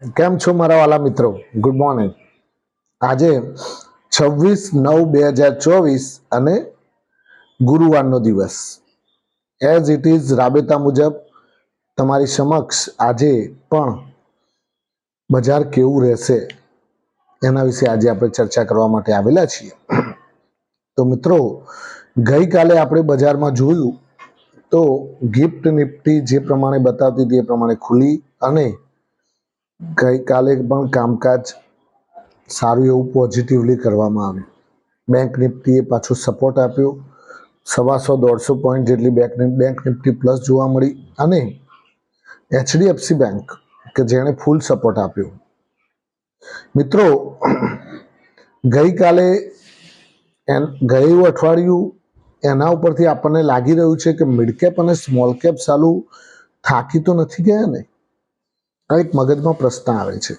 કેમ છો મારા વાલા મિત્રો? ગુડ મોર્નિંગ આજે છવ્વીસ નવ બે હજાર ચોવીસ અને ગુરુવારનો દિવસ. એઝ ઇટ ઇઝ રાબેતા મુજબ તમારી સમક્ષ આજે પણ બજાર કેવું રહેશે એના વિશે આજે આપણે ચર્ચા કરવા માટે આવેલા છીએ. તો મિત્રો, ગઈકાલે આપણે બજારમાં જોયું તો ગિફ્ટ નિફ્ટી જે પ્રમાણે બતાવતી હતી એ પ્રમાણે ખુલી અને ગઈકાલે પણ કામકાજ સારું એવું પોઝિટિવલી કરવામાં આવ્યું. બેંક નિફ્ટીએ પાછું સપોર્ટ આપ્યો. સવાસો દોઢસો પોઈન્ટ જેટલી બેંક બેંક નિફ્ટી પ્લસ જોવા મળી અને એચડીએફસી બેંક કે જેણે ફૂલ સપોર્ટ આપ્યો. મિત્રો, ગઈકાલે ગયું અઠવાડિયું એના ઉપરથી આપણને લાગી રહ્યું છે કે મિડ કેપ અને સ્મોલ કેપ સાલું થાકી તો નથી ગયા ને? આ એક મગજમાં પ્રશ્ન આવે છે.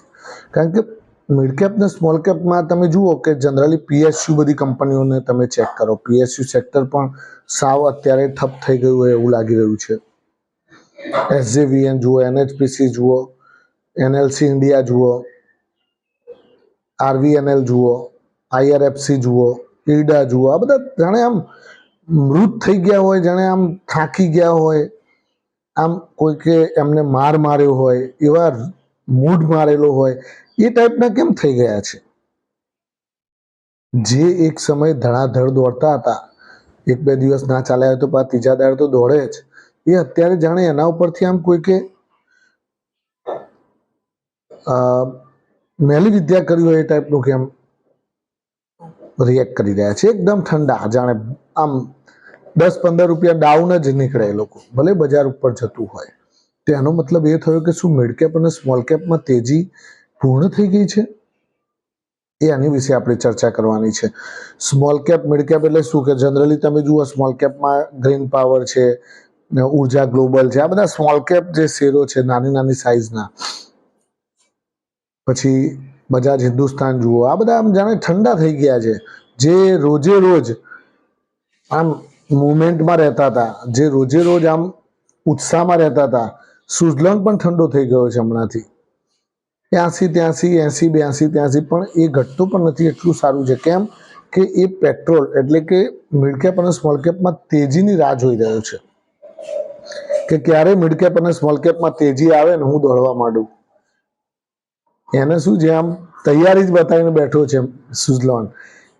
કારણ કે મિડ કેપ ને સ્મોલ કેપમાં તમે જુઓ કે જનરલી પીએસયુ બધી કંપનીઓને તમે ચેક કરો. પીએસયુ સેક્ટર પણ સાવ અત્યારે ઠપ થઈ ગયું હોય એવું લાગી રહ્યું છે. એસજેવીએન જુઓ એનએચપીસી જુઓ એનએલસી ઇન્ડિયા જુઓ આરવીએનએલ જુઓ આઈઆરએફસી જુઓ ઈડા જુઓ, આ બધા જાણે આમ મૃત થઈ ગયા હોય, જાણે આમ થાકી ગયા હોય. આમ કોઈકે એમને માર માર્યો હોય, એવા મૂડ મારેલો હોય, એ ટાઈપના કેમ થઈ ગયા છે? જે એક સમય ધડાધડ દોડતા હતા, એક બે દિવસ ના ચાલ્યા તો ત્રીજા દાડ તો દોડે જ. એ અત્યારે જાણે એના ઉપરથી આમ કોઈકે મેલી વિદ્યા કરી હોય એ ટાઈપનું કેમ રિએક્ટ કરી રહ્યા છે. એકદમ ઠંડા, જાણે આમ દસ પંદર રૂપિયા ડાઉન જ નીકળે એ લોકો, ભલે બજાર ઉપર જતું હોય. તો એનો મતલબ એ થયો કે શું મિડ કેપ અને સ્મોલ કેપમાં તેજી પૂર્ણ થઈ ગઈ છે? એ આની વિશે આપણે ચર્ચા કરવાની છે. સ્મોલ કેપ મિડ કેપ એટલે શું કે જનરલી તમે જુઓ સ્મોલ કેપમાં ગ્રીન પાવર છે ઊર્જા ગ્લોબલ છે. આ બધા સ્મોલ કેપ જે શેરો છે, નાની નાની સાઇઝના પછી બજાજ હિન્દુસ્તાન જુઓ, આ બધા આમ જાણે ઠંડા થઈ ગયા છે. જે રોજે રોજ આમ મુવમેન્ટમાં રહેતા હતા. જે રોજે રોજ આમ ઉત્સાહમાં રહેતા હતા. સુઝલંગ પણ ઠંડો થઈ ગયો છે હમણાંથી. ત્યાંસી ત્યાંસી, એંસી બ્યાસી ત્યાંસી પણ એ ઘટતું પણ નથી એટલું સારું છે. કેમ કે એ પેટ્રોલ એટલે કે મિડકેપ અને સ્મોલ કેપમાં તેજીની રાહ જોઈ રહ્યો છે. કે ક્યારે મિડકેપ અને સ્મોલ કેપમાં તેજી આવે ને હું દોડવા માંડું. એને શું છે આમ તૈયારી જ બતાવીને બેઠો છે સુઝલોન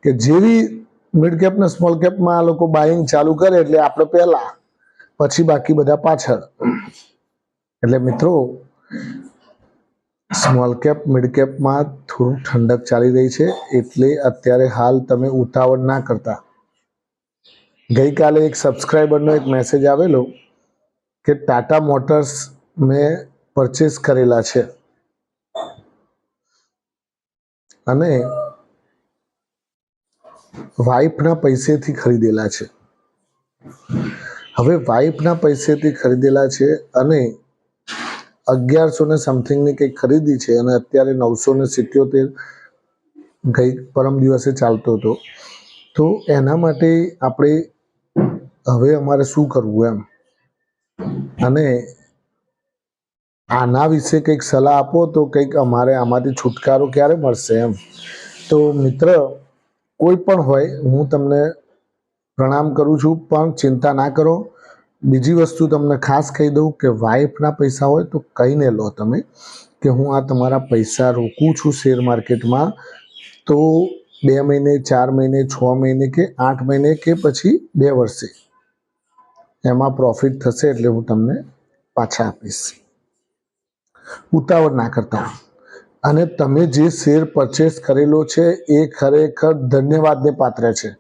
કે જેવી મિડ કેપ ને સ્મોલ કેપમાં આ લોકો બાઇંગ ચાલુ કરે એટલે આપણે પહેલા, પછી બાકી બધા પાછળ. એટલે મિત્રો સ્મોલ કેપ મિડ કેપમાં થોડું ઠંડક ચાલી રહી છે, એટલે અત્યારે હાલ તમે ઉતાવળ ના કરતા. ગઈકાલે એક સબસ્ક્રાઈબરનો એક મેસેજ આવેલો કે ટાટા મોટર્સ મેં પરચેસ કરેલા છે. અને વાઇફના પૈસેથી ખરીદેલા છે. હવે વાઇફના પૈસેથી ખરીદેલા છે અને અગિયારસો ને સમથિંગની કંઈક ખરીદી છે અને અત્યારે નવસો ને સિત્યોતેર ગઈ પરમ દિવસે ચાલતો હતો. તો એના માટે આપણે હવે અમારે શું કરવું એમ? અને આના વિશે કંઈક સલાહ આપો તો કંઈક અમારે આમાંથી છુટકારો ક્યારે મળશે એમ? તો મિત્ર કોઈ પણ હોય, હું તમને પ્રણામ કરું છું, પણ ચિંતા ના કરો. બીજી વસ્તુ તમને ખાસ કહી દઉં કે વાઇફના પૈસા હોય તો કહીને લો તમે કે હું આ તમારા પૈસા રોકું છું શેર માર્કેટમાં તો બે મહિને, ચાર મહિને, છ મહિને કે આઠ મહિને કે પછી બે વર્ષે. એમાં પ્રોફિટ થશે એટલે હું તમને પાછા આપીશ. ઉતાવળ ના કરતા અને તમે જે શેર પરચેસ કરેલો છે, એ ખરેખર ધન્યવાદને પાત્ર છે.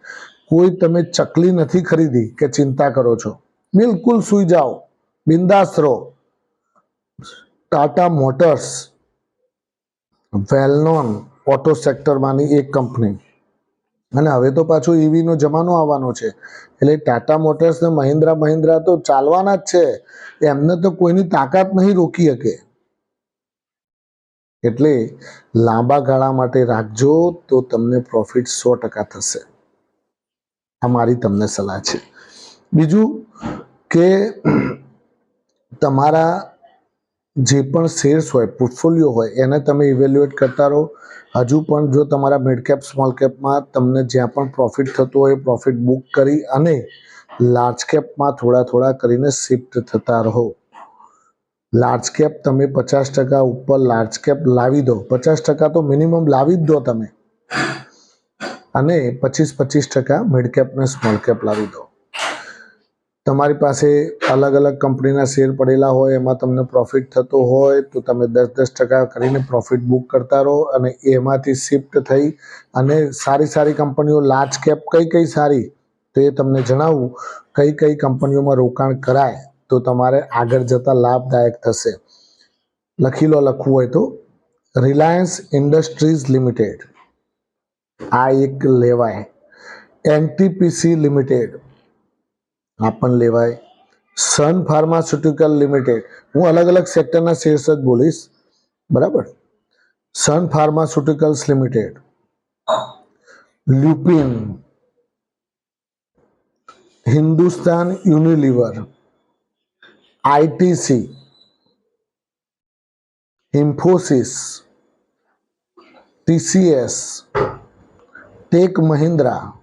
કોઈ તમે ચકલી નથી ખરીદી કે ચિંતા કરો છો. બિલકુલ સુઈ જાઓ. બિંદાસ રહો. Tata Motors well known auto સેક્ટરમાંની એક કંપની અને હવે તો પાછો ઈવીનો જમાનો આવવાનો છે. એટલે ટાટા મોટર્સ ને મહિન્દ્રા મહિન્દ્રા તો ચાલવાના જ છે. એમને તો કોઈની તાકાત નહીં રોકી શકે. એટલે લાંબા ગાળા માટે રાખજો તો તમને પ્રોફિટ સો ટકા થશે. આ મારી તમને સલાહ છે. બીજું કે તમારા જે પણ શેર્સ હોય પોર્ટફોલિયો હોય, એને તમે ઇવેલ્યુએટ કરતા રહો. હજુ પણ જો તમારા મિડ કેપ સ્મોલ કેપમાં તમને જ્યાં પણ પ્રોફિટ થતું હોય પ્રોફિટ બુક કરી અને લાર્જ કેપમાં થોડા થોડા કરીને શિફ્ટ થતા રહો. લાર્જ કેપ તમે પચાસ ટકા ઉપર લાર્જ કેપ લાવી દો. પચાસ ટકા તો મિનિમમ લાવી જ દો તમે. અને પચીસ પચીસ ટકા મિડ કેપ ને સ્મોલ કેપ લાવી દો. તમારી પાસે અલગ અલગ કંપનીના શેર પડેલા હોય, એમાં તમને પ્રોફિટ થતો હોય, તો તમે દસ દસ ટકા કરીને પ્રોફિટ બુક કરતા રહો અને એમાંથી શિફ્ટ થઈ અને સારી સારી કંપનીઓ લાર્જ કેપ કઈ કઈ સારી, તો એ તમને જણાવું, કઈ કઈ કંપનીઓમાં રોકાણ કરાય. તો તમારે આગળ જતાં લાભદાયક થશે. લખી લો, લખવું હોય તો. Reliance Industries Limited. આ એક લેવાય. NTPC Limited. આ પણ લેવાય. Sun Pharmaceutical Limited. હું અલગ અલગ સેક્ટરના શેર્સ જ બોલીશ. બરાબર? Sun Pharmaceuticals Limited. Lupin. Hindustan Unilever. ITC Infosys TCS Tech Mahindra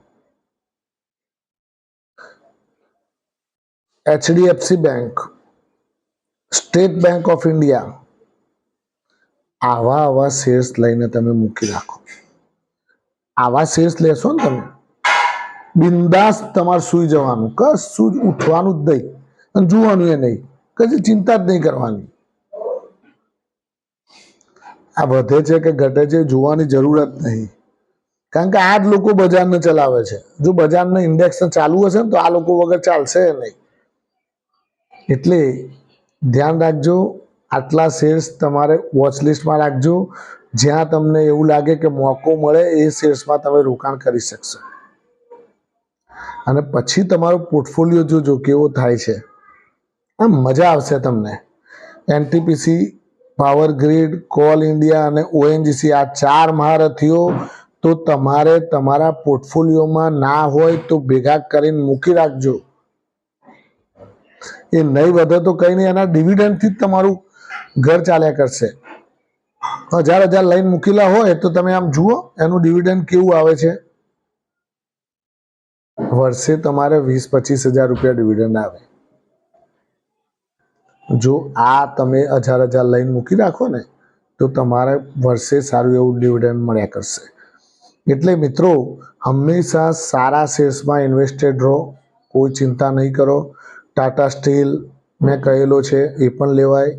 HDFC Bank State Bank of India આવા આવા શેર્સ લઈને તમે મૂકી રાખો. આવા શેર્સ લેશો ને તમે, બિંદાસ તમારે સુઈ જવાનું, કશું જ ઉઠવાનું જ નહીં. અને જોવાનું એ નહીં. કશી ચિંતા જ નહીં કરવાની. આ વધે છે કે ઘટે છે જોવાની જરૂર જ નહીં. કારણ કે આ જ લોકો બજારને ચલાવે છે. જો બજારના ઇન્ડેક્સ ચાલુ હશે ને તો આ લોકો વગર ચાલશે નહીં. એટલે ધ્યાન રાખજો, આટલા શેર્સ તમારે વોચ લિસ્ટમાં રાખજો. જ્યાં તમને એવું લાગે કે મોકો મળે એ શેર્સમાં તમે રોકાણ કરી શકશો. અને પછી તમારો પોર્ટફોલિયો જોજો કેવો થાય છે આમ મજા આવશે તમને. NTPC Power Grid Coal India અને ઓએનજીસી આ ચાર મહારથીઓ તો તમારે તમારા પોર્ટફોલિયોમાં ના હોય તો ભેગા કરીને મૂકી રાખજો. એ નહીં વધે તો કંઈ નહીં, એના ડિવિડન્ડથી જ તમારું ઘર ચાલ્યા કરશે. હજાર હજાર લઈને મૂકેલા હોય તો તમે આમ જુઓ, એનું ડિવિડન્ડ કેવું આવે છે. વર્ષે તમારે વીસ પચીસ હજાર રૂપિયા ડિવિડન્ડ આવે. જો આ તમે હજાર હજાર લઈને મૂકી રાખો ને, તો તમારે વર્ષે સારું એવું ડિવિડન્ડ મળ્યા કરશે. એટલે મિત્રો, હંમેશા સારા શેર્સમાં ઇન્વેસ્ટેડ રહો, કોઈ ચિંતા નહીં કરો. ટાટા સ્ટીલ મેં કહેલો છે, એ પણ લેવાય.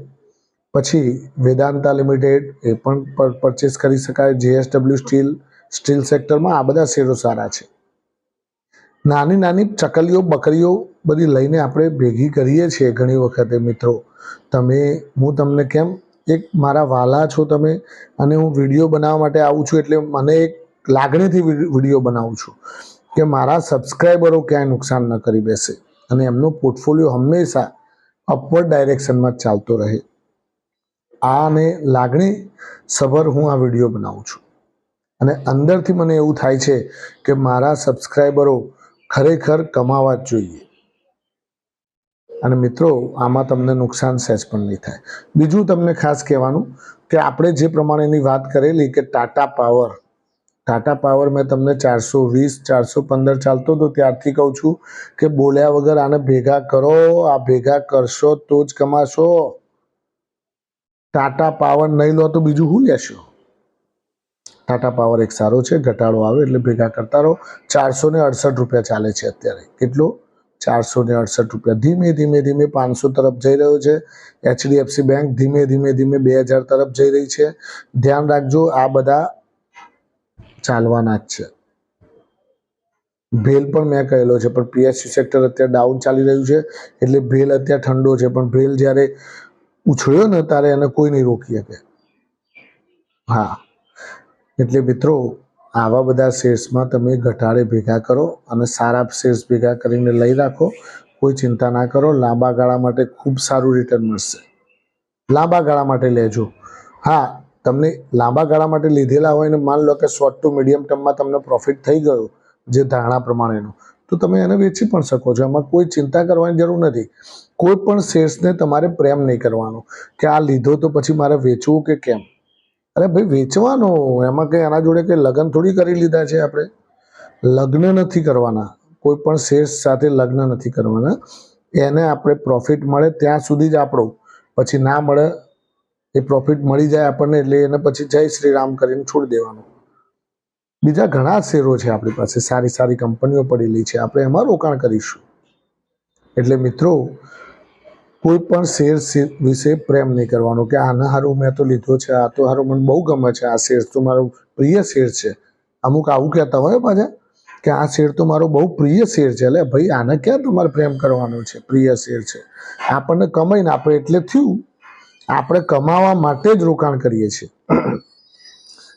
પછી વેદાંતા લિમિટેડ એ પણ પરચેસ કરી શકાય. જેએસડબલ્યુ સ્ટીલ સ્ટીલ સેક્ટરમાં આ બધા શેરો સારા છે. નાની નાની ચકલીઓ, બકરીઓ બધી લઈને આપણે ભેગી કરીએ છીએ ઘણી વખતે મિત્રો. તમે, હું તમને કેમ? એક મારા વાલા છો તમે અને હું વીડિયો બનાવવા માટે આવું છું એટલે મને એક લાગણીથી વીડિયો બનાવું છું કે મારા સબસ્ક્રાઈબરો ક્યાંય નુકસાન ન કરી બેસે અને એમનો પોર્ટફોલિયો હંમેશા અપવર્ડ ડાયરેક્શનમાં ચાલતો રહે. આને લાગણી સભર હું આ વીડિયો બનાવું છું. અને અંદરથી મને એવું થાય છે કે મારા સબસ્ક્રાઈબરો ખરેખર કમાવા જ જોઈએ. અને મિત્રો, આમાં તમને નુકસાન સહેજ પણ નહીં થાય. બીજું તમને ખાસ કહેવાનું કે આપણે જે પ્રમાણેની વાત કરેલી કે ટાટા પાવર ટાટા પાવર મેં તમને ચારસો વીસ, ચારસો પંદર ચાલતો હતો ત્યારથી કહું છું કે બોલ્યા વગર આને ભેગા કરો, આ ભેગા કરશો તો જ કમાશો. ટાટા પાવર નહીં લો તો બીજું શું લેશો? ટાટા પાવર એક સારો છે, ઘટાડો આવે એટલે ભેગા કરતા રહો. ચારસો ને અડસઠ રૂપિયા ચાલે છે અત્યારે. કેટલો? ચારસો ને અડસઠ રૂપિયા. ધીમે ધીમે ધીમે પાંચસો તરફ જઈ રહ્યો છે. એચડીએફસી બેંક ધીમે ધીમે ધીમે બે હજાર તરફ જઈ રહી છે. ધ્યાન રાખજો, આ બધા ચાલવાના જ છે. ભેલ પણ મેં કહેલો છે, પણ પીએસસી સેક્ટર અત્યારે ડાઉન ચાલી રહ્યું છે, એટલે ભેલ અત્યારે ઠંડો છે, પણ ભેલ જ્યારે ઉછળ્યો ને ત્યારે એને કોઈ નહીં રોકી શકે. હા. એટલે મિત્રો, આવા બધા શેર્સમાં તમે ઘટાડે ભેગા કરો અને સારા શેર્સ ભેગા કરીને લઈ રાખો. કોઈ ચિંતા ના કરો, લાંબા ગાળા માટે ખૂબ સારું રિટર્ન મળશે. લાંબા ગાળા માટે લેજો. હા, તમને લાંબા ગાળા માટે લીધેલા હોય ને માન લો કે શોર્ટ ટુ મીડિયમ ટર્મમાં તમને પ્રોફિટ થઈ ગયો, જે ધારણા પ્રમાણેનો, તો તમે એને વેચી પણ શકો છો. એમાં કોઈ ચિંતા કરવાની જરૂર નથી. કોઈ પણ શેર્સને તમારે પ્રેમ નહીં કરવાનો કે આ લીધો તો પછી મારે વેચવું કે કેમ? અરે ભાઈ, વેચવાનો. એમાં કંઈ એના જોડે કંઈ લગ્ન થોડી કરી લીધા છે આપણે? લગ્ન નથી કરવાના. કોઈ પણ શેર્સ સાથે લગ્ન નથી કરવાના. એને આપણે પ્રોફિટ મળે ત્યાં સુધી જ આપણો. પછી ના મળે એ પ્રોફિટ મળી જાય આપણને, એટલે એને પછી જય શ્રી રામ કરીને છોડી દેવાનું. બીજા ઘણા શેરો છે આપણી પાસે. સારી સારી કંપનીઓ પડેલી છે. આપણે એમાં રોકાણ કરીશું. એટલે મિત્રો કોઈ પણ શેર વિશે પ્રેમ નહીં કરવાનો કે આના હારું મેં તો લીધો છે, આ તો હારું મને બહુ ગમે છે, આ શેર તો મારો પ્રિય શેર છે. અમુક આવું કહેતા હોય પાછા કે આ શેર તો મારો બહુ પ્રિય શેર છે, એટલે ભાઈ આને ક્યાં તમારે પ્રેમ કરવાનો છે, પ્રિય શેર છે. આપણને કમાઈને આપણે એટલે થયું, આપણે કમાવા માટે જ રોકાણ કરીએ છીએ.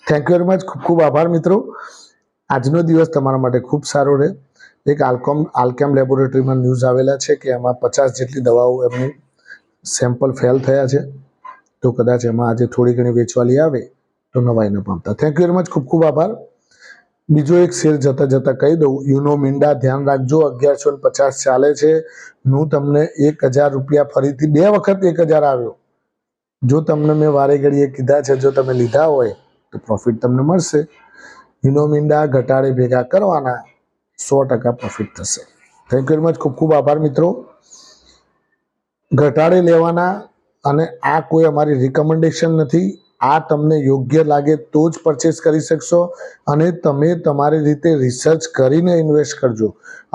થેન્ક યુ વેરી મચ ખૂબ ખૂબ આભાર મિત્રો. આજનો દિવસ તમારા માટે ખૂબ સારો રહે. એક આલ્કોમ આલ્કેમ લેબોરેટરીમાં ન્યૂઝ આવેલા છે કે એમાં પચાસ જેટલી દવાઓ એમની સેમ્પલ ફેલ થયા છે. તો કદાચ એમાં આજે થોડી ઘણી વેચવાલી આવે તો નવાઈ ન પામતા. થેન્ક યુ વેરી મચ ખૂબ ખૂબ આભાર. બીજો એક શેર જતા જતા કહી દઉં. યુનો મિન્ડા ધ્યાન રાખજો. અગિયારસો ને પચાસ ચાલે છે. હું તમને એક હજાર રૂપિયા ફરીથી બે વખત એક હજાર આવ્યો. જો તમને મેં વારે ઘડીએ કીધા છે, જો તમે લીધા હોય, તો પ્રોફિટ તમને મળશે. યુનોમિંડા ઘટાડે ભેગા કરવાના. સો ટકા પ્રોફિટ થશે. થેન્ક યુ વેરી મચ ખૂબ ખૂબ આભાર મિત્રો. ઘટાડે લેવાના અને આ કોઈ અમારી રિકમેન્ડેશન નથી. આ તમને યોગ્ય લાગે તો જ પરચેસ કરી શકશો અને તમે તમારી રીતે રિસર્ચ કરીને ઇન્વેસ્ટ કરજો.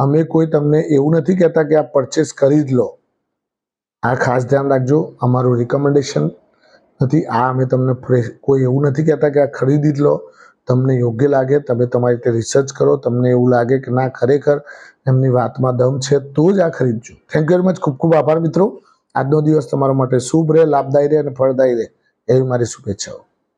અમે કોઈ તમને એવું નથી કહેતા કે આ પરચેસ કરી જ લો. આ ખાસ ધ્યાન રાખજો. અમારું રિકમેન્ડેશન નથી. આ અમે તમને કોઈ એવું નથી કહેતા કે આ ખરીદી જ લો. તમને યોગ્ય લાગે, તમે તમારી રીતે રિસર્ચ કરો, તમને એવું લાગે કે ના, ખરેખર એમની વાતમાં દમ છે, તો જ આ ખરીદજો. થેન્ક યુ વેરી મચ ખૂબ ખૂબ આભાર મિત્રો. આજનો દિવસ તમારા માટે શુભ રહે, લાભદાયી રહે અને ફળદાયી રહે. એવી મારી શુભેચ્છાઓ.